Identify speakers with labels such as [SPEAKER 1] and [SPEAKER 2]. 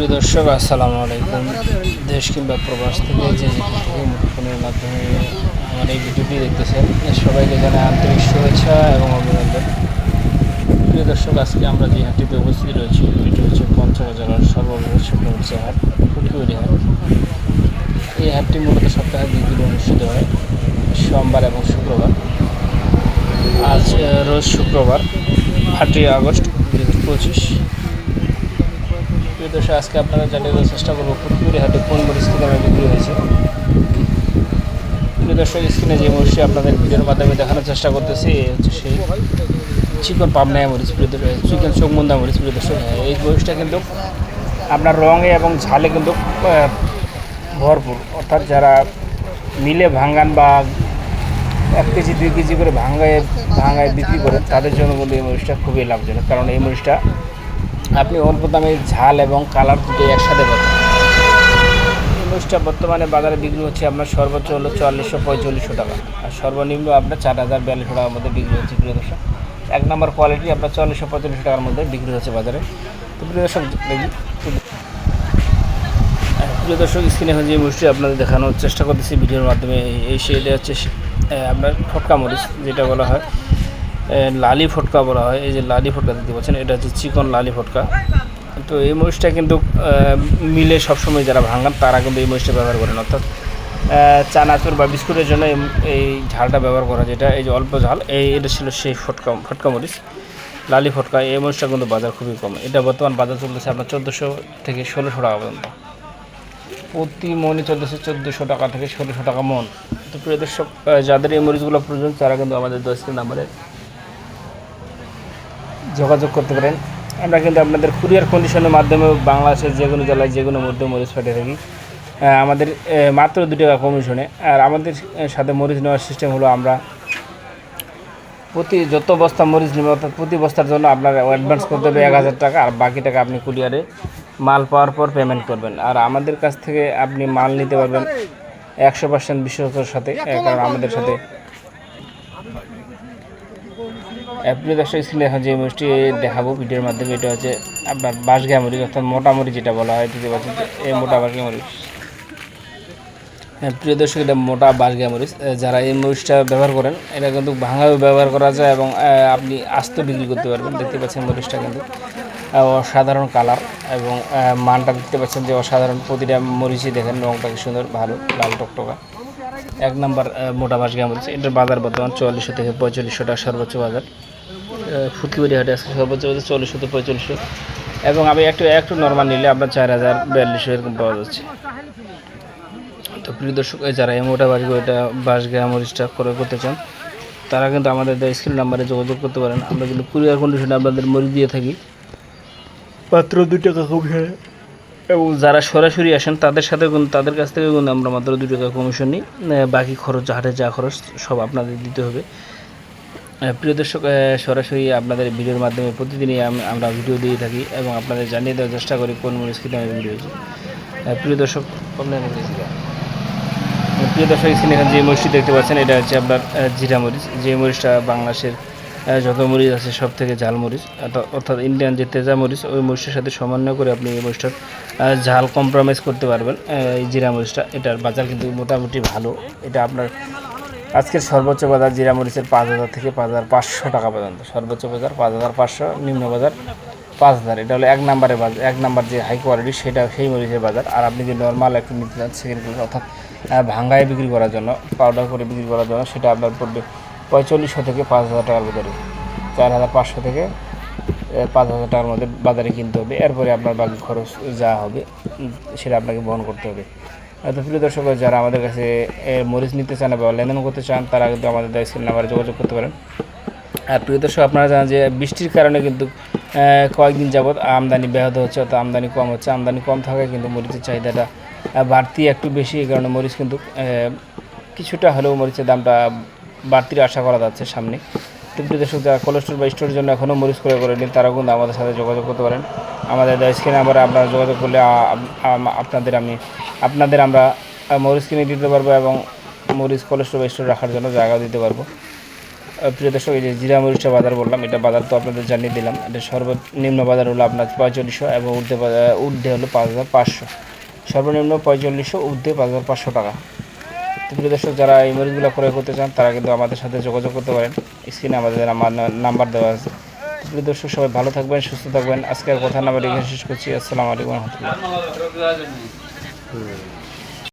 [SPEAKER 1] প্রিয় দর্শক, আসসালামু আলাইকুম। দেশ কিংবা প্রবাস থেকে যে মুঠোফোনের মাধ্যমে আমার এই ভিডিওটি দেখতেছেন সবাইকে জানাই আন্তরিক শুভেচ্ছা এবং অভিনন্দন। প্রিয় দর্শক, আজকে আমরা যে হাটটিতে উপস্থিত রয়েছি এটি হচ্ছে পঞ্চবাজার সর্ববৃহৎ শুক্র হচ্ছে হাট ফুটকুড়ি হাট। এই হাটটি মূলত সপ্তাহে দুই দিন অনুষ্ঠিত হয়, সোমবার এবং শুক্রবার। আজ রোজ শুক্রবার, আটই আগস্ট দু হাজার পঁচিশ। প্রিয় আজকে আপনারা জানিয়ে দেওয়ার চেষ্টা করব ফুটপুরি হাটে কোন কী দামে বিক্রি হয়েছে। প্রিয় দর্শক, স্ক্রিনে যে মরিচটি আপনাদের ভিডিওর মাধ্যমে দেখানোর চেষ্টা করতেছি হচ্ছে সেই চিকন পাবনায় মরিচ, প্রিয় চিকন চোখমুন্দা মরিচ, প্রিয় দর্শক। এই মরিচটা কিন্তু আপনার রঙে এবং ঝালে কিন্তু ভরপুর। অর্থাৎ যারা মিলে ভাঙ্গান বা এক কেজি, দুই কেজি করে ভাঙ্গায় ভাঙ্গায় বিক্রি করেন, তাদের জন্য কিন্তু এই মরিচটা খুবই লাভজনক। কারণ এই মরিচটা আপনি অল্প দামে ঝাল এবং কালার দুটোই একসাথে পাবেন। এই বর্তমানে বাজারে বিক্রি হচ্ছে আপনার সর্বোচ্চ হলো চুয়াল্লিশশো পঁয়তাল্লিশশো টাকা। আর সর্বনিম্ন আপনার চার হাজার বিয়াল্লিশশো টাকার মধ্যে বিক্রি হচ্ছে, প্রিয় দর্শক। এক নম্বর কোয়ালিটি আপনার চুয়াল্লিশশো পঁয়তাল্লিশশো টাকার মধ্যে বিক্রি হচ্ছে বাজারে। তো প্রিয় দর্শক, দেখি। প্রিয় দর্শক, স্ক্রিনে এখন যে মরিচটি আপনাদের দেখানোর চেষ্টা করতেছি, ভিডিওর মাধ্যমে এই সেটা হচ্ছে আপনার ফটকা মরিচ, যেটা বলা হয়। লালি ফটকা বলা হয়, এই যে লালি ফটকা দেখতে পাচ্ছেন, এটা হচ্ছে চিকন লালি ফটকা। তো এই মরিচটা কিন্তু মিলে সবসময় যারা ভাঙান, তারা কিন্তু এই মরিচটা ব্যবহার করেন। অর্থাৎ চানাচুর বা বিস্কুটের জন্য এই- এই ঝালটা ব্যবহার করা যেটা এই যে অল্প ঝাল, এই, এটা ছিল সেই ফটকা ফটকা মরিচ, লালি ফটকা। এই মরিচটা কিন্তু বাজার খুবই কম। এটা বর্তমান বাজার চলতেছে আপনার চোদ্দোশো থেকে ষোলোশো টাকা পর্যন্ত। প্রতি মনে চলতেছে চোদ্দোশো টাকা থেকে ষোলোশো টাকা মন তো প্রিয় দর্শক যাদের এই মরিচগুলো প্রয়োজন, তারা কিন্তু আমাদের দশ নাম্বারে যোগাযোগ করতে পারেন। আমরা কিন্তু আপনাদের কুরিয়ার কন্ডিশনের মাধ্যমে বাংলাদেশের যে কোনো জেলায় যে কোনো মধ্যে মরিচ পাঠিয়ে থাকি। আমাদের মাত্র দু টাকা কমিশনে আর আমাদের সাথে মরিচ নেওয়ার সিস্টেম হলো আমরা প্রতি যত বস্তা মরিচ নেবে অর্থাৎ প্রতি বস্তার জন্য আপনার অ্যাডভান্স করতে হবে এক হাজার টাকা, আর বাকি টাকা আপনি কুরিয়ারে মাল পাওয়ার পর পেমেন্ট করবেন। আর আমাদের কাছ থেকে আপনি মাল নিতে পারবেন একশো পার্সেন্ট বিশ্বস্তর সাথে কারণ আমাদের সাথে আপনি দর্শক স্ক্রিনে এখন যে মরিচটি দেখাবো, ভিডিওর মাধ্যমে এটা হচ্ছে আপনার বাঁশগা মরিচ অর্থাৎ মোটা মরিচ যেটা বলা হয় দিতে পারছেন এই মোটা বাঁশগা মরিচ প্রিয় দর্শক, এটা মোটা বাঁশগা মরিচ যারা এই মরিচটা ব্যবহার করেন, এটা কিন্তু ভাঙাও ব্যবহার করা যায় এবং আপনি আস্ত বিক্রি করতে পারবেন। দেখতে পাচ্ছেন মরিচটা কিন্তু অসাধারণ কালার এবং মানটা দেখতে পাচ্ছেন যে অসাধারণ। প্রতিটা মরিচই দেখেন রঙটা সুন্দর, ভালো, লাল টকটকা। এক নাম্বার মোটা বাঁশগা মরিচ এটার বাজার বর্তমান চুয়াল্লিশশো থেকে পঁয়তাল্লিশশো টাকা সর্বোচ্চ বাজার। ফুটকিবাড়ি হাটে আজকে সর্বোচ্চ বাজার চল্লিশশো থেকে পঁয়তাল্লিশশো এবং আমি একটু একটু নর্মাল নিলে আপনার চার হাজার বিয়াল্লিশশো এরকম পাওয়া যাচ্ছে। তো প্রিয় দর্শক যারা এই মোটা বাড়ি এটা বাস গা মরিচটা ক্রয় করতে চান তারা কিন্তু আমাদের স্ক্রিন নাম্বারে যোগাযোগ করতে পারেন। আমরা কিন্তু কুরিয়ার কন্ডিশনে আপনাদের মরি দিয়ে থাকি। মাত্র দুই টাকা কমিশনে। এবং যারা সরাসরি আসেন তাদের সাথে তাদের কাছ থেকে কিন্তু আমরা মাত্র দুই টাকা কমিশন নিই। বাকি খরচ হাটে যা খরচ সব আপনাদের দিতে হবে। প্রিয় দর্শক সরাসরি আপনাদের ভিডিওর মাধ্যমে প্রতিদিনই আমরা ভিডিও দিয়ে থাকি এবং আপনাদের জানিয়ে দেওয়ার চেষ্টা করি কোন মরিচ কী ভিডিও প্রিয় দর্শক প্রিয় দর্শক এখানে যে মরিচটি দেখতে পাচ্ছেন, এটা হচ্ছে আপনার জিরা মরিচ। যে মরিচটা বাংলাদেশের যত মরিচ আছে সব থেকে ঝাল মরিচ অর্থাৎ ইন্ডিয়ান যে তেজা মরিচ, ওই মরিচের সাথে সমন্বয় করে আপনি এই মরিচটার ঝাল কম্প্রোমাইজ করতে পারবেন। এই জিরা মরিচটা, এটার বাজার কিন্তু মোটামুটি ভালো। এটা আপনার আজকের সর্বোচ্চ বাজার জিরা মরিচের পাঁচ হাজার থেকে পাঁচ হাজার পাঁচশো টাকা পর্যন্ত। সর্বোচ্চ বাজার পাঁচ হাজার পাঁচশো, নিম্ন বাজার পাঁচ হাজার। এটা হলো এক নাম্বারের বাজার, এক নাম্বার যে হাই কোয়ালিটি সেটা সেই মরিচের বাজার। আর আপনি যে নর্মাল একটু নিতে চান ক্লাস অর্থাৎ ভাঙ্গায় বিক্রি করার জন্য পাউডার করে বিক্রি করার জন্য, সেটা আপনার পড়বে পঁয়তাল্লিশশো থেকে পাঁচ হাজার টাকার ভিতরে। চার হাজার পাঁচশো থেকে পাঁচ হাজার টাকার মধ্যে বাজারে কিনতে হবে। এরপরে আপনার বাকি খরচ যা হবে সেটা আপনাকে বহন করতে হবে। তো প্রিয় দর্শক, যারা আমাদের কাছে মরিচ নিতে চান বা লেনদেন করতে চান, তারা কিন্তু আমাদের স্ক্রিন নাম্বারে যোগাযোগ করতে পারেন। আর প্রিয় দর্শক, আপনারা জানেন যে বৃষ্টির কারণে কিন্তু কয়েকদিন যাবৎ আমদানি ব্যাহত হচ্ছে, অর্থাৎ আমদানি কম হচ্ছে। আমদানি কম থাকায় কিন্তু মরিচের চাহিদাটা বাড়তি একটু বেশি। এই কারণে মরিচ কিন্তু কিছুটা হলেও মরিচের দামটা বাড়তির আশা করা যাচ্ছে সামনে। তো প্রিয় দর্শক, যারা কোলেস্টোর বা স্টোরের জন্য এখনও মরিচ করে করে নিন তারাও কিন্তু আমাদের সাথে যোগাযোগ করতে পারেন। আমাদের স্ক্রিনে নাম্বারে আপনারা যোগাযোগ করলে আপনাদের আমি আপনাদের আমরা মরিচ কিনে দিতে পারব এবং মরিচ কোলেস্টোর বা স্টোর রাখার জন্য জায়গা দিতে পারব। প্রিয় দর্শক, এই যে জিরা মরিচটা বাজার বললাম, এটা বাজার তো আপনাদের জানিয়ে দিলাম। এটা সর্বনিম্ন বাজার হলো আপনার পঁয়তাল্লিশশো এবং ঊর্ধ্বে ঊর্ধ্বে হলো পাঁচ হাজার পাঁচশো। সর্বনিম্ন পঁয়তাল্লিশশো ঊর্ধ্বে পাঁচ হাজার পাঁচশো টাকা। তো প্রিয় দর্শক, যারা এই মরিচগুলো ক্রয় করতে চান, তারা কিন্তু আমাদের সাথে যোগাযোগ করতে পারেন। স্ক্রিনে আমাদের আমার নাম্বার দেওয়া আছে। প্রিয় দর্শক, সবাই ভালো থাকবেন, সুস্থ থাকবেন। আজকের কথা নাম্বার এখানে শেষ করছি। আসসালামু আলাইকুম রহমতুল্লাহ। 嗯